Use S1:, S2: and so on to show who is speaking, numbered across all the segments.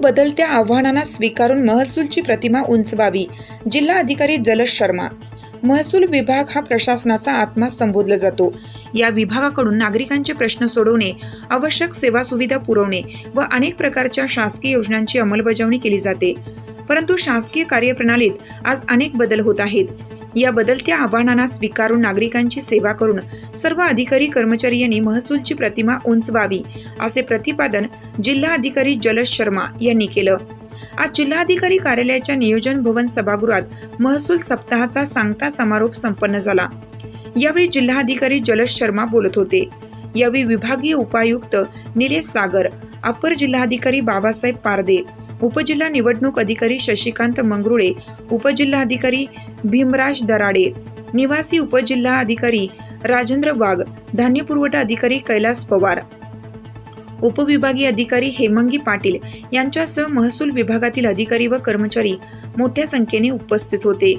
S1: बदलत्या आव्हानांना स्वीकारून महसूलची प्रतिमा उंचवावी जिल्हा अधिकारी जलश शर्मा. महसूल विभाग हा प्रशासनाचा आत्मा संबोधला जातो. या विभागाकडून नागरिकांचे प्रश्न सोडवणे आवश्यक सेवा सुविधा पुरवणे व अनेक प्रकारच्या शासकीय योजनांची अंमलबजावणी केली जाते. परंतु शासकीय कार्यप्रणालीत आज अनेक बदल होत आहेत. या बदलत्या आव्हानांना स्वीकारून नागरिकांची सेवा करून सर्व अधिकारी कर्मचारी यांनी महसूलची प्रतिमा उंचवावी असे प्रतिपादन जिल्हा अधिकारी जलश शर्मा यांनी केलं. आज जिल्हाधिकारी कार्यालयाच्या नियोजन भवन सभागृहात महसूल सप्ताहाचा सांगता समारोप संपन्न झाला. यावेळी जिल्हाधिकारी जलश शर्मा बोलत होते. यावेळी विभागीय उपायुक्त निलेश सागर अपर जिल्हाधिकारी बाबासाहेब पारदे उपजिल्हा निवडणूक अधिकारी शशिकांत मंगरुळे उपजिल्हाधिकारी भीमराज दराडे निवासी उपजिल्हा अधिकारी राजेंद्र वाघ धान्य पुरवठा अधिकारी कैलास पवार. उपविभागीय अधिकारी हेमंगी पाटील यांच्यासह महसूल विभागातील अधिकारी व कर्मचारी मोठ्या संख्येने उपस्थित होते.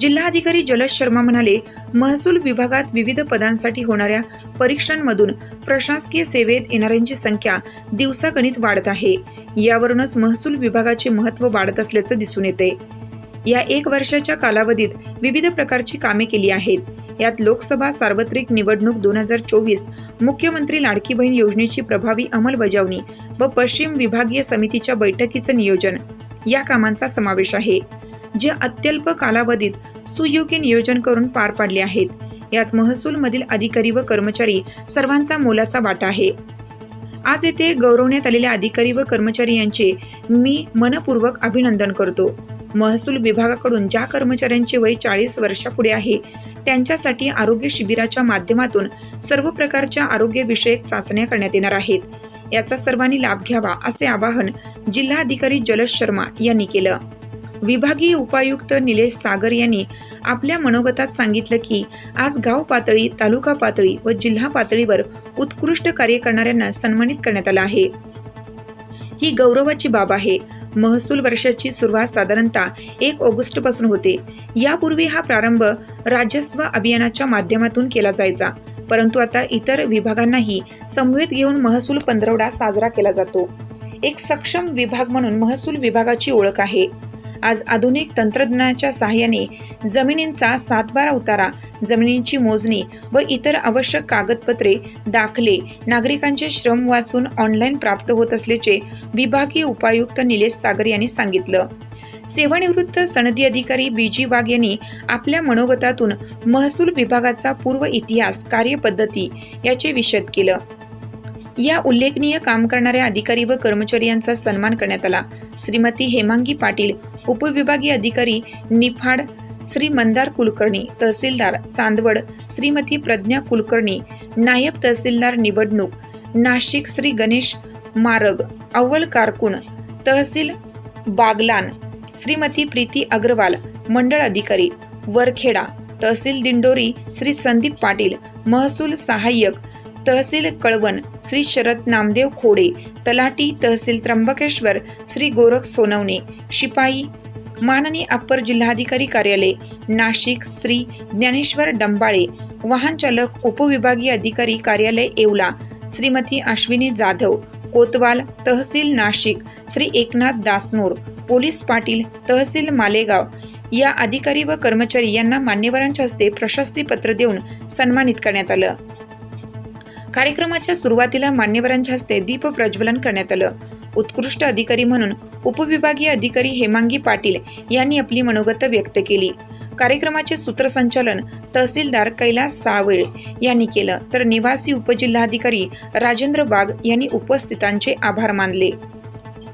S1: जिल्हाधिकारी जलज शर्मा म्हणाले महसूल विभागात विविध पदांसाठी होणाऱ्या परीक्षांमधून प्रशासकीय सेवेत येणाऱ्यांची संख्या दिवसागणित वाढत आहे. यावरूनच महसूल विभागाचे महत्त्व वाढत असल्याचं दिसून येते. या एक वर्षाच्या कालावधीत विविध प्रकारची कामे केली आहेत. यात लोकसभा सार्वत्रिक निवडणूक दोन हजार चोवीस मुख्यमंत्री लाडकी बहीण योजनेची प्रभावी अंमलबजावणी व पश्चिम विभागीय समितीच्या बैठकीचं नियोजन या कामांचा समावेश आहे जे अत्यल्प कालावधीत सुयोग्य नियोजन करून पार पाडले आहेत. यात महसूलमधील अधिकारी व कर्मचारी सर्वांचा मोलाचा वाटा आहे. आज येथे गौरवण्यात आलेल्या अधिकारी व कर्मचारी यांचे मी मनपूर्वक अभिनंदन करतो. महसूल विभागाकडून ज्या कर्मचाऱ्यांचे वय चाळीस वर्षापुढे आहे त्यांच्यासाठी आरोग्य शिबिराच्या माध्यमातून सर्व प्रकारच्या आरोग्यविषयक चाचण्या करण्यात येणार आहेत. याचा सर्वांनी लाभ घ्यावा असे आवाहन जिल्हाधिकारी जलश शर्मा यांनी केलं. विभागीय उपायुक्त निलेश सागर यांनी आपल्या मनोगतात सांगितलं की आज गाव पातळी तालुका पातळी व जिल्हा पातळीवर उत्कृष्ट कार्य करणाऱ्यांना सन्मानित करण्यात आलं आहे. ही गौरवाची बाब आहे. महसूल वर्षाची सुरुवात साधारणतः एक ऑगस्टपासून होते. यापूर्वी हा प्रारंभ राजस्व अभियानाच्या माध्यमातून केला जायचा. परंतु आता इतर विभागांनाही समवेत घेऊन महसूल पंधरवडा साजरा केला जातो. एक सक्षम विभाग म्हणून महसूल विभागाची ओळख आहे. आज आधुनिक तंत्रज्ञानाच्या सहाय्याने जमिनींचा सातबारा उतारा जमिनींची मोजणी व इतर आवश्यक कागदपत्रे दाखले नागरिकांचे श्रम वाचून ऑनलाईन प्राप्त होत असल्याचे विभागीय उपायुक्त निलेश सागर यांनी सांगितलं. सेवानिवृत्त सनदी अधिकारी बी जी वाघ यांनी आपल्या मनोगतातून महसूल विभागाचा पूर्व इतिहास कार्यपद्धती याचे विशद केलं. या उल्लेखनीय काम करणाऱ्या अधिकारी व कर्मचारी यांचा सन्मान करण्यात आला. श्रीमती हेमांगी पाटील उपविभागीय अधिकारी निफाड श्री मंदार कुलकर्णी तहसीलदार चांदवड श्रीमती प्रज्ञा कुलकर्णी नायब तहसीलदार निवडणूक नाशिक श्री गणेश मारग अव्वल कारकुन तहसील बागलान श्रीमती प्रीती अग्रवाल मंडळ अधिकारी वरखेडा तहसील दिंडोरी श्री संदीप पाटील महसूल सहाय्यक तहसील कळवण श्री शरद नामदेव खोडे तलाटी तहसील त्र्यंबकेश्वर श्री गोरख सोनवणे शिपाई माननीय अप्पर जिल्हाधिकारी कार्यालय नाशिक श्री ज्ञानेश्वर डंबाळे वाहन चालक उपविभागीय अधिकारी कार्यालय येवला श्रीमती अश्विनी जाधव कोतवाल तहसील नाशिक श्री एकनाथ दासनोर पोलीस पाटील तहसील मालेगाव या अधिकारी व कर्मचारी यांना मान्यवरांच्या हस्ते प्रशस्तीपत्र देऊन सन्मानित करण्यात आलं. कार्यक्रमाच्या सुरुवातीला मान्यवरांच्या हस्ते दीप प्रज्वलन करण्यात आलं. उत्कृष्ट अधिकारी म्हणून उपविभागीय अधिकारी हेमांगी पाटील यांनी आपली मनोगत व्यक्त केली. कार्यक्रमाचे सूत्रसंचालन तहसीलदार कैलास साळवेळ यांनी केलं. तर निवासी उपजिल्हाधिकारी राजेंद्र बाग यांनी उपस्थितांचे आभार मानले.